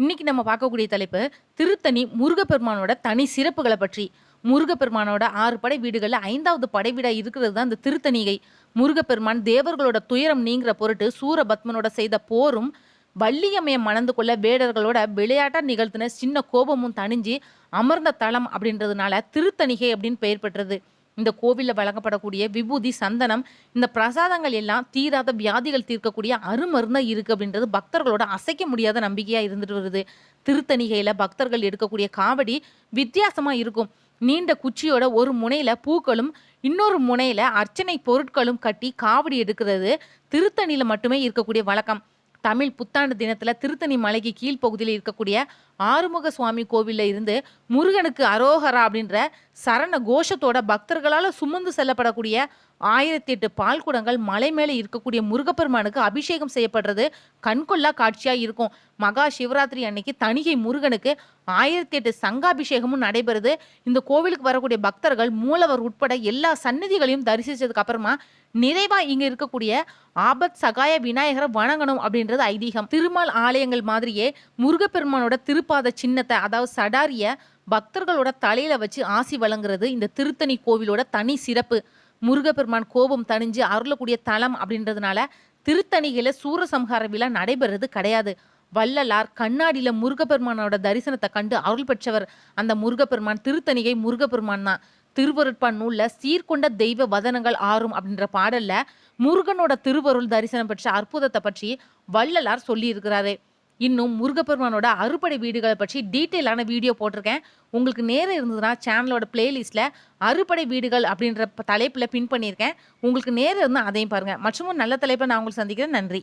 இன்னைக்கு நம்ம பார்க்கக்கூடிய தலைப்பு திருத்தணி முருகப்பெருமானோட தனி சிறப்புகளை பற்றி. முருகப்பெருமானோட ஆறு படை வீடுகளில் ஐந்தாவது படை வீடாக இருக்கிறது தான் இந்த திருத்தணிகை. முருகப்பெருமான் தேவர்களோட துயரம் நீங்கிற பொருட்டு சூரபத்மனோட செய்த போரும் வள்ளியம்மையை மணந்து கொள்ள வேடர்களோட விளையாட்டாக நிகழ்த்தின சின்ன கோபமும் தணிஞ்சு அமர்ந்த தளம் அப்படின்றதுனால திருத்தணிகை அப்படின்னு பெயர் பெற்றது. இந்த கோவிலில் வழங்கப்படக்கூடிய விபூதி சந்தனம் இந்த பிரசாதங்கள் எல்லாம் தீராத வியாதிகள் தீர்க்கக்கூடிய அருமருந்தாக இருக்கு அப்படின்றது பக்தர்களோட அசைக்க முடியாத நம்பிக்கையாக இருந்துட்டு வருது. திருத்தணிகையில் பக்தர்கள் எடுக்கக்கூடிய காவடி வித்தியாசமாக இருக்கும். நீண்ட குச்சியோட ஒரு முனையில் பூக்களும் இன்னொரு முனையில் அர்ச்சனை பொருட்களும் கட்டி காவடி எடுக்கிறது திருத்தணியில் மட்டுமே இருக்கக்கூடிய வழக்கம். தமிழ் புத்தாண்டு தினத்தில் திருத்தணி மலைக்கு கீழ்ப்பகுதியில் இருக்கக்கூடிய ஆறுமுக சுவாமி கோவிலில் இருந்து முருகனுக்கு அரோகரா அப்படின்ற சரண கோஷத்தோட பக்தர்களால் சுமந்து செல்லப்படக்கூடிய ஆயிரத்தி எட்டு பால் குடங்கள் மலை மேலே இருக்கக்கூடிய முருகப்பெருமானுக்கு அபிஷேகம் செய்யப்படுறது கண்கொள்ளா காட்சியாக இருக்கும். மகா சிவராத்திரி அன்னைக்கு தணிகை முருகனுக்கு ஆயிரத்தி எட்டு சங்காபிஷேகமும் நடைபெறுது. இந்த கோவிலுக்கு வரக்கூடிய பக்தர்கள் மூலவர் உட்பட எல்லா சந்நிதிகளையும் தரிசித்ததுக்கு அப்புறமா நிறைவாக இங்கே இருக்கக்கூடிய ஆபத் சகாய விநாயகரை வணங்கணும் அப்படின்றது ஐதீகம். திருமால் ஆலயங்கள் மாதிரியே முருகப்பெருமானோட திருப்பாத சின்னத்தை அதாவது சடாரிய பக்தர்களோட தலையில வச்சு ஆசி வழங்குறது இந்த திருத்தணி கோவிலோட தனி சிறப்பு. முருகப்பெருமான் கோபம் தணிஞ்சு அருளக்கூடிய தலம் அப்படின்றதுனால திருத்தணிகையில சூரசம்ஹார விழா நடைபெறது கிடையாது. வள்ளலார் கண்ணாடியில முருகப்பெருமானோட தரிசனத்தை கண்டு அருள் பெற்றவர் அந்த முருகப்பெருமான். திருத்தணிகை முருகப்பெருமான் தான். திருவருட்பான் நூல்ல சீர்கொண்ட தெய்வ வதனங்கள் ஆறும் அப்படின்ற பாடல்ல முருகனோட திருவருள் தரிசனம் பெற்ற அற்புதத்தை பற்றி வள்ளலார் சொல்லியிருக்கிறாரே. இன்னும் முருகப்பெருமானோட அறுபடை வீடுகளை பற்றி டீட்டெயிலான வீடியோ போட்டிருக்கேன். உங்களுக்கு நேரம் இருந்ததுன்னா சேனலோட பிளேலிஸ்ட்டில் அறுபடை வீடுகள் அப்படின்ற தலைப்பில் பின் பண்ணியிருக்கேன். உங்களுக்கு நேரம் இருந்தால் அதையும் பாருங்கள் மற்றும் நல்ல தலைப்பை நான் உங்களுக்கு சந்திக்கிறேன். நன்றி.